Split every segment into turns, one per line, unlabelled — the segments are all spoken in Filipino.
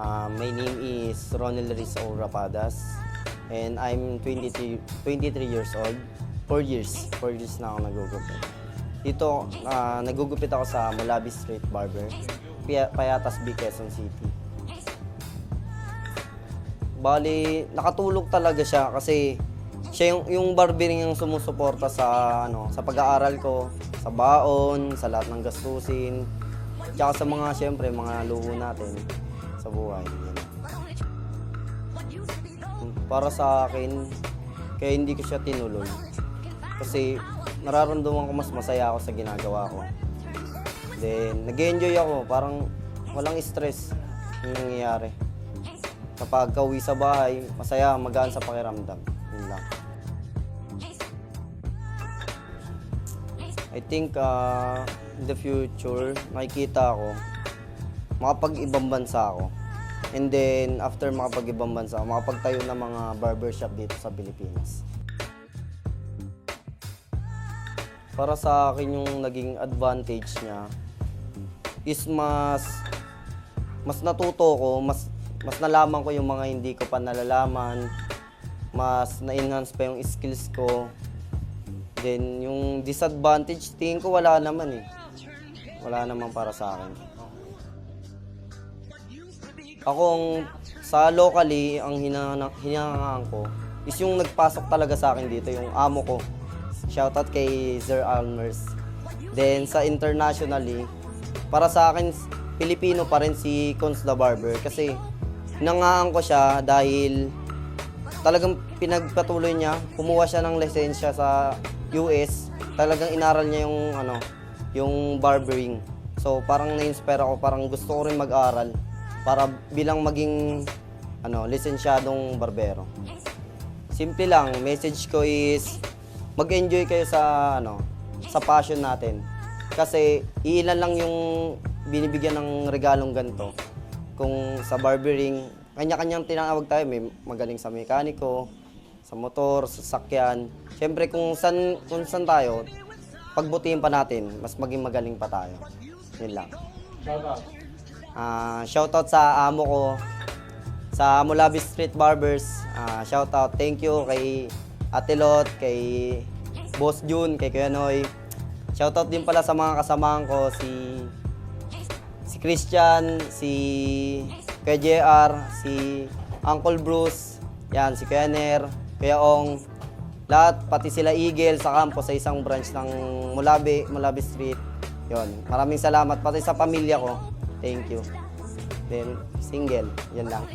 Uh, my name is Ronel Rizzo Rapadas and I'm 23, 23 years old. 4 years. 4 years na ako nagugupit. Dito, ah, nagugupit ako sa Mulabi Street Barber, Payatas B, Quezon City. Bali, nakatulog talaga siya kasi siya yung, yung barbering yung sumusuporta sa ano sa pag-aaral ko, sa baon, sa lahat ng gastusin, tsaka sa mga siyempre mga luho natin sa buhay. Para sa akin, kaya hindi ko siya tinuloy. Kasi nararamdaman ko mas masaya ako sa ginagawa ko. Then, nag-enjoy ako. Parang walang stress yung nangyayari. Kapag kauwi sa bahay, masaya, magaan sa pakiramdam. Yun lang. I think uh, in the future, makikita ako, makapag-ibang bansa ako. And then, after makapag-ibang bansa, makapagtayo ng mga barbershop dito sa Pilipinas. Para sa akin yung naging advantage niya is mas mas natuto ko, mas mas nalaman ko yung mga hindi ko pa nalalaman, mas na-enhance pa yung skills ko. Then yung disadvantage, tingin ko wala naman eh. Wala naman para sa akin. Ako ang sa locally, ang hinahang- hinahangaan ko is yung nagpasok talaga sa akin dito, yung amo ko. Shoutout kay Sir Almers. Then sa internationally, para sa akin, Pilipino pa rin si Cons the Barber kasi nangaan ko siya dahil talagang pinagpatuloy niya, kumuha siya ng lisensya sa US, talagang inaral niya yung ano, yung barbering. So parang na-inspire ako, parang gusto ko rin mag-aral para bilang maging ano, lisensyadong barbero. Simple lang, message ko is mag-enjoy kayo sa ano, sa passion natin. Kasi iilan lang yung binibigyan ng regalong ganito. Kung sa barbering, kanya-kanyang tinawag tayo, may magaling sa mekaniko, sa motor, sa sakyan. Siyempre kung san kung san tayo, pagbutihin pa natin, mas maging magaling pa tayo. Yun lang. Ah, shoutout sa amo ko sa Mulabi Street Barbers. Ah, shoutout. Thank you kay Ate Lot, kay Boss Jun, kay Kuya Noy. Shoutout din pala sa mga kasamahan ko si si Christian, si Kuya JR, si Uncle Bruce, yan, si Kuya Ner, Kuya Ong, lahat, pati sila Eagle sa kampo sa isang branch ng Mulabi, Mulabi Street. Yon, maraming salamat pati sa pamilya ko. Thank you. Then, single, yan lang.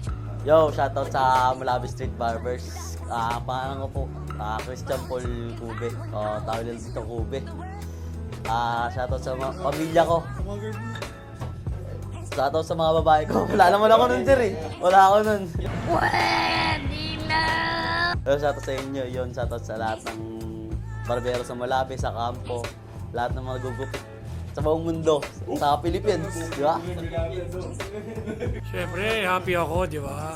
Yo, shoutout sa Malabi Street Barbers. Ah, pangalan ko po, ah, Christian Paul Cube. O, tawag nila dito Cube. Ah, shoutout sa mga pamilya ko. Shoutout sa mga babae ko. Wala naman ako nun, sir eh. Wala ako nun. Yo, shoutout sa inyo. Yun, shoutout sa lahat ng barbero sa Malabi, sa kampo. Lahat ng mga gugupit sa buong mundo, sa Philippines, di ba?
Siyempre, happy ako, di ba?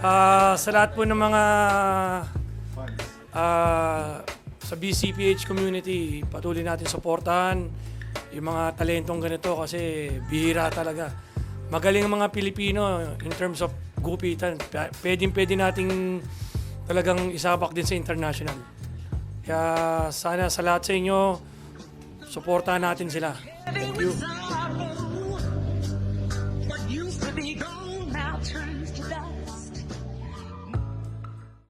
Ah, sa lahat po ng mga ah, sa BCPH community, patuloy natin suportahan yung mga talentong ganito kasi bihira talaga. Magaling ang mga Pilipino in terms of gupitan. P- Pwedeng pwede nating talagang isabak din sa international. Kaya sana sa lahat sa inyo, suportahan natin sila. Thank you.